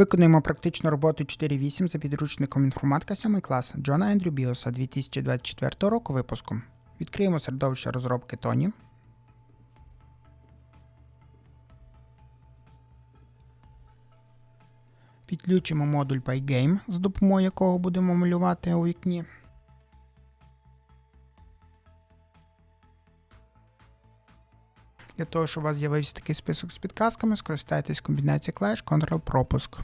Виконуємо практичну роботу 4.8 за підручником інформатика 7 клас Джона Ендрю Біоса 2024 року випуску. Відкриємо середовище розробки Тоні. Підключимо модуль Pygame, за допомогою якого будемо малювати у вікні. Для того, щоб у вас з'явився такий список з підказками, скористайтесь комбінацією клавіш Ctrl-пропуск.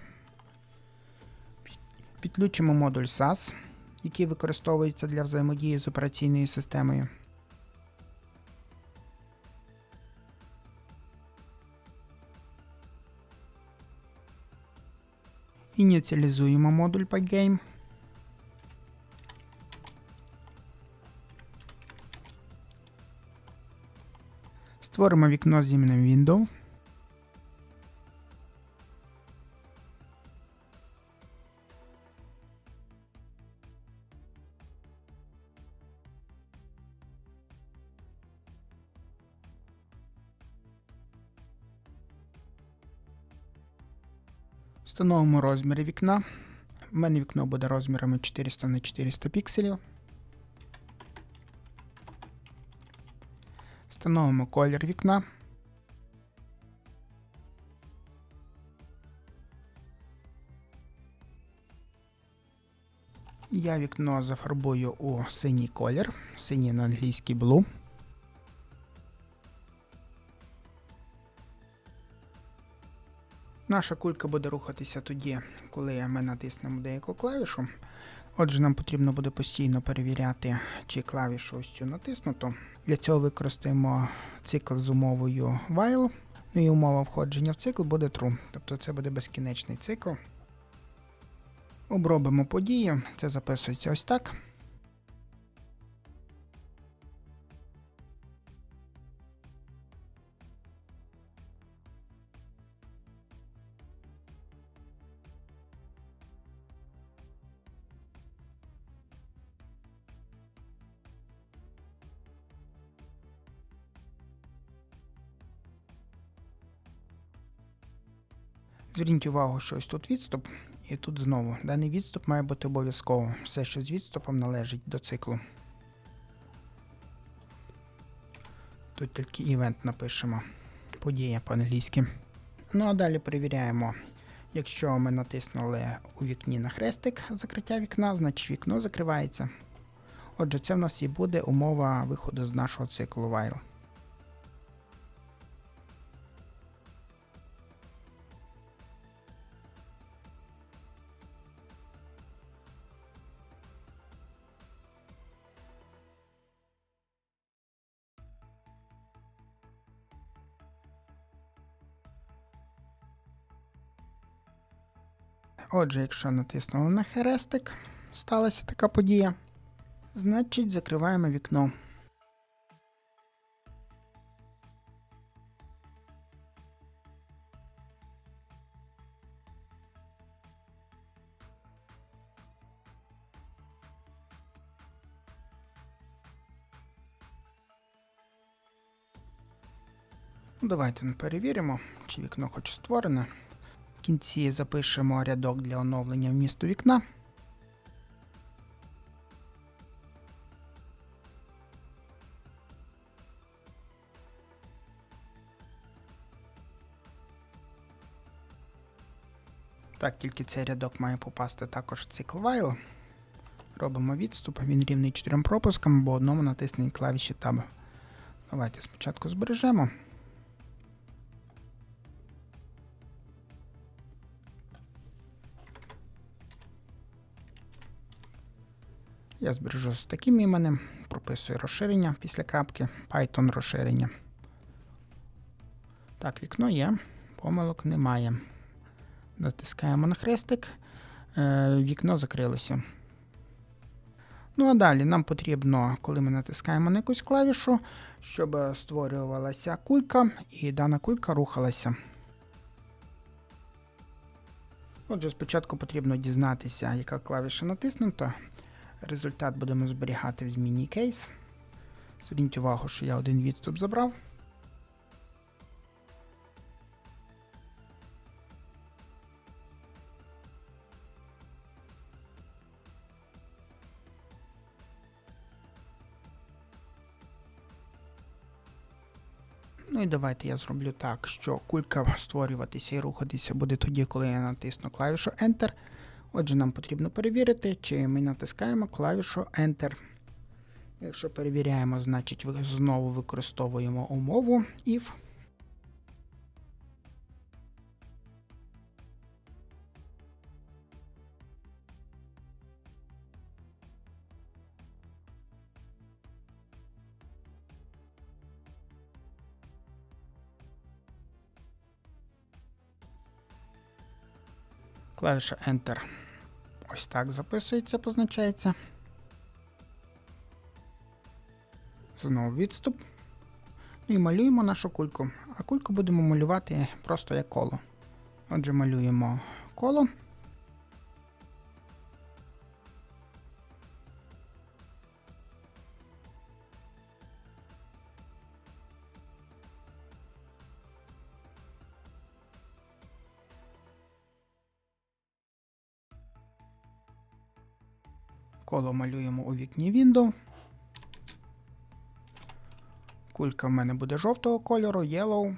Підключимо модуль SAS, який використовується для взаємодії з операційною системою. Ініціалізуємо модуль Pygame. Створимо вікно з іменем Window. Встановимо розміри вікна. У мене вікно буде розмірами 400 на 400 пікселів. Встановимо колір вікна. Я вікно зафарбую у синій колір, синій на англійський blue. Наша кулька буде рухатися тоді, коли ми натиснемо деяку клавішу. Отже, нам потрібно буде постійно перевіряти, чи клавішу ось цю натиснуто. Для цього використаємо цикл з умовою while. Ну і умова входження в цикл буде true, тобто це буде безкінечний цикл. Обробимо події, це записується ось так. Зверніть увагу, що ось тут відступ, і тут знову. Даний відступ має бути обов'язково. Все, що з відступом належить до циклу. Тут тільки івент напишемо. Подія по-англійськи. Ну а далі перевіряємо. Якщо ми натиснули у вікні на хрестик закриття вікна, значить вікно закривається. Отже, це в нас і буде умова виходу з нашого циклу while. Отже, якщо натиснули на хрестик, сталася така подія, значить закриваємо вікно. Ну, Давайте перевіримо, чи вікно хоч створене. Кінці запишемо рядок для оновлення вмісту вікна. Так, тільки цей рядок має попасти також в цикл while. Робимо відступ, він рівний 4 пропускам, бо одному натисненій клавіші Tab. Давайте спочатку збережемо. Я збережу з таким іменем, прописую розширення після крапки, Python розширення. Так, вікно є, помилок немає. Натискаємо на хрестик, е, вікно закрилося. Ну а далі нам потрібно, коли ми натискаємо на якусь клавішу, щоб створювалася кулька, і дана кулька рухалася. Отже, спочатку потрібно дізнатися, яка клавіша натиснута. Результат будемо зберігати в зміні кейс. Зверніть увагу, що я один відступ забрав. Ну і давайте я зроблю так, що кулька створюватися і рухатися буде тоді, коли я натисну клавішу Enter. Отже, нам потрібно перевірити, чи ми натискаємо клавішу Enter. Якщо перевіряємо, значить знову використовуємо умову if. Клавіша Enter. Ось так записується, позначається. Знову відступ. Ну і малюємо нашу кульку. А кульку будемо малювати просто як коло. Отже, малюємо коло. Коло малюємо у вікні Window. Кулька в мене буде жовтого кольору, yellow.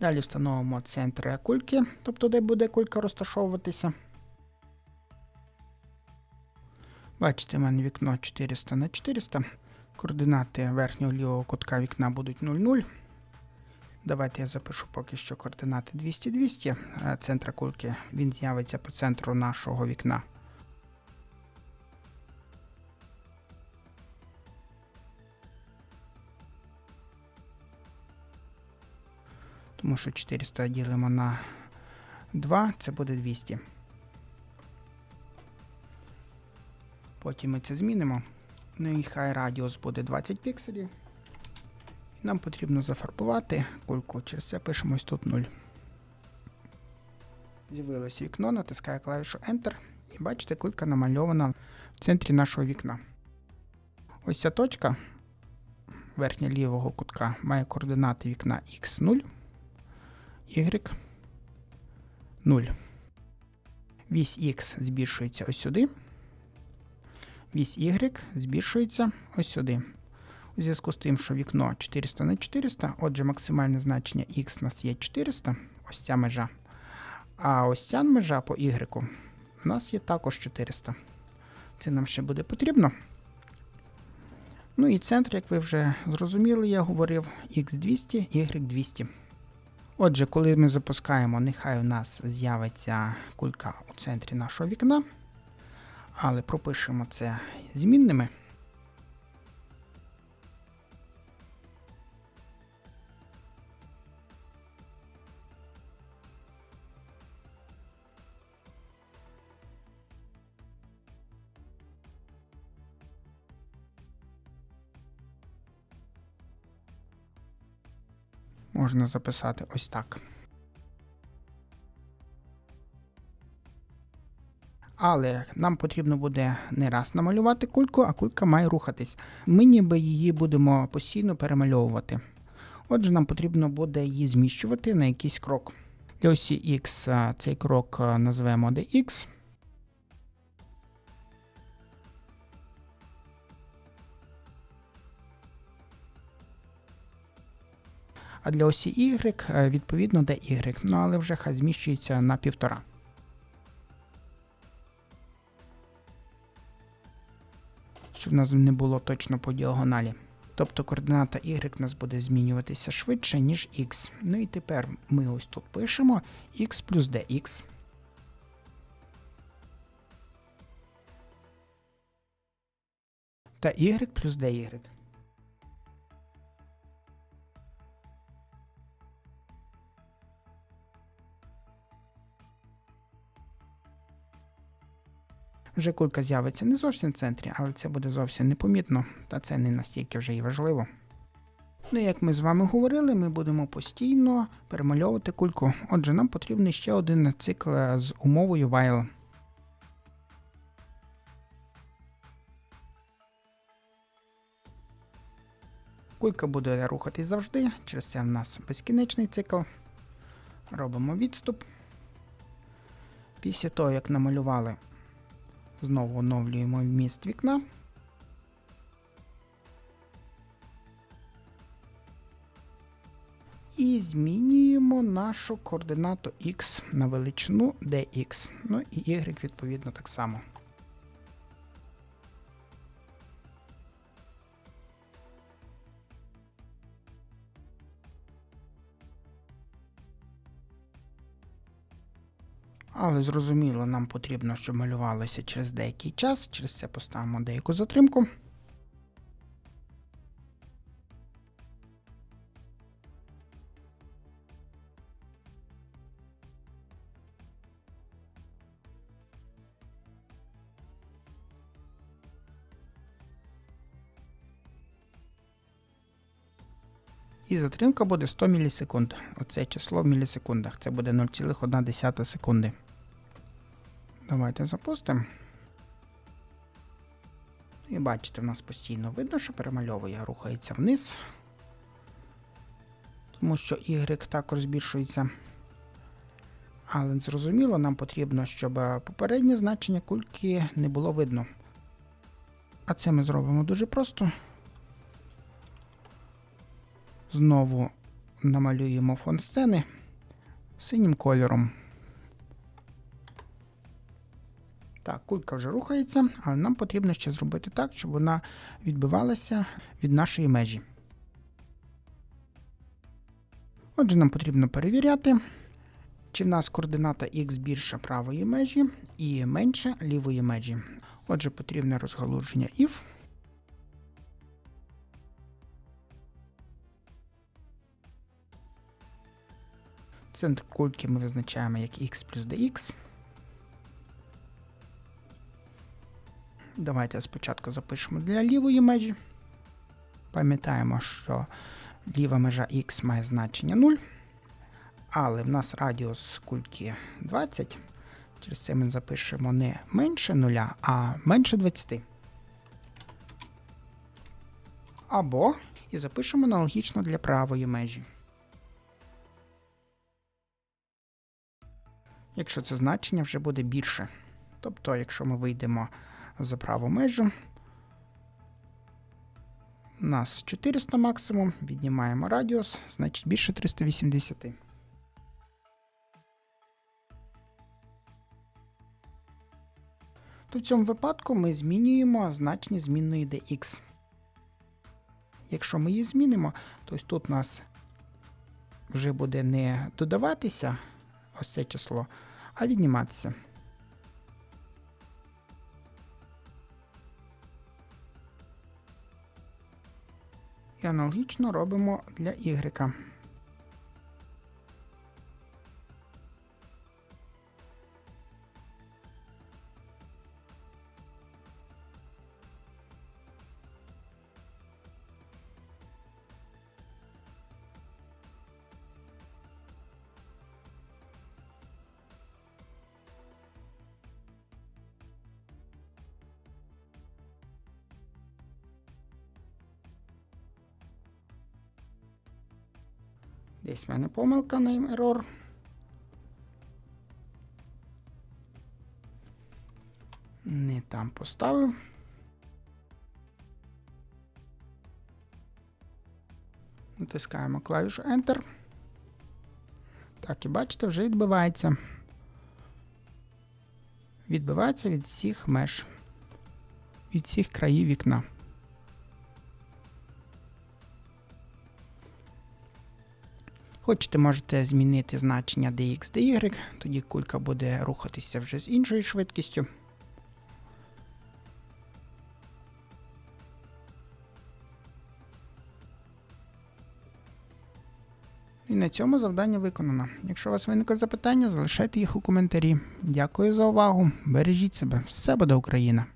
Далі встановимо центр кульки, тобто де буде кулька розташовуватися. Бачите, в мене вікно 400 на 400. Координати верхнього лівого кутка вікна будуть 0,0. Давайте я запишу поки що координати 200-200 е, центра кульки. Він з'явиться по центру нашого вікна. Тому що 400 ділимо на 2, це буде 200. Потім ми це змінимо. Ну і хай радіус буде 20 пікселів. Нам потрібно зафарбувати кульку. Через це пишемо ось тут 0. З'явилось вікно, натискаю клавішу Enter. І бачите, кулька намальована в центрі нашого вікна. Ось ця точка верхня лівого кутка має координати вікна x0, y 0. Вісь X збільшується ось сюди. Вісь Y збільшується ось сюди. У зв'язку з тим, що вікно 400 на 400, отже, максимальне значення x у нас є 400, ось ця межа. А ось ця межа по y у нас є також 400. Це нам ще буде потрібно. Ну і центр, як ви вже зрозуміли, я говорив, x200, y200. Отже, коли ми запускаємо, нехай у нас з'явиться кулька у центрі нашого вікна, але пропишемо це змінними. Можна записати ось так. Але нам потрібно буде не раз намалювати кульку, а кулька має рухатись. Ми ніби її будемо постійно перемальовувати. Отже, нам потрібно буде її зміщувати на якийсь крок. Для осі X цей крок назвемо dx. А для осі Y е, відповідно dy. Ну але вже хай зміщується на півтора. Щоб в нас не було точно по діагоналі. Тобто координата y у нас буде змінюватися швидше, ніж x. Ну і тепер ми ось тут пишемо x плюс dx. Та y плюс dy. Вже кулька з'явиться не зовсім в центрі, але це буде зовсім непомітно, та це не настільки вже і важливо. Ну, як ми з вами говорили, ми будемо постійно перемальовувати кульку. Отже, нам потрібен ще один цикл з умовою while. Кулька буде рухатись завжди, через це в нас безкінечний цикл. Робимо відступ. Після того, як намалювали Знову оновлюємо вміст вікна. І змінюємо нашу координату X на величину dx. Ну і Y відповідно так само. Але зрозуміло, нам потрібно, щоб малювалося через деякий час. Через це поставимо деяку затримку. Затримка буде 100 мілісекунд. Оце число в мілісекундах. Це буде 0,1 секунди. Давайте запустимо. І бачите, в нас постійно видно, що перемальовує, рухається вниз. Тому що Y також збільшується. Але зрозуміло, нам потрібно, щоб попереднє значення кульки не було видно. А це ми зробимо дуже просто. Знову намалюємо фон сцени синім кольором. Так, кулька вже рухається, але нам потрібно ще зробити так, щоб вона відбивалася від нашої межі. Отже, нам потрібно перевіряти, чи в нас координата x більша правої межі і менша лівої межі. Отже, потрібне розгалуження if. Центр кульки ми визначаємо як x плюс dx. Давайте спочатку запишемо для лівої межі. Пам'ятаємо, що ліва межа x має значення 0. Але в нас радіус кульки 20. Через це ми запишемо не менше 0, а менше 20. Або і запишемо аналогічно для правої межі. Якщо це значення вже буде більше. Тобто, якщо ми вийдемо за праву межу, у нас 400 максимум, віднімаємо радіус, значить більше 380. То в цьому випадку ми змінюємо значення змінної dx. Якщо ми її змінимо, то тут у нас вже буде не додаватися ось це число, а відніматися. І аналогічно робимо для y. Десь в мене помилка name error. Не там поставив. Натискаємо клавішу Enter. Так, і бачите, вже відбивається. Відбивається від всіх меж, від всіх країв вікна. Хочете, можете змінити значення dx dy, тоді кулька буде рухатися вже з іншою швидкістю. І на цьому завдання виконано. Якщо у вас виникли запитання, залишайте їх у коментарі. Дякую за увагу. Бережіть себе. Все буде Україна!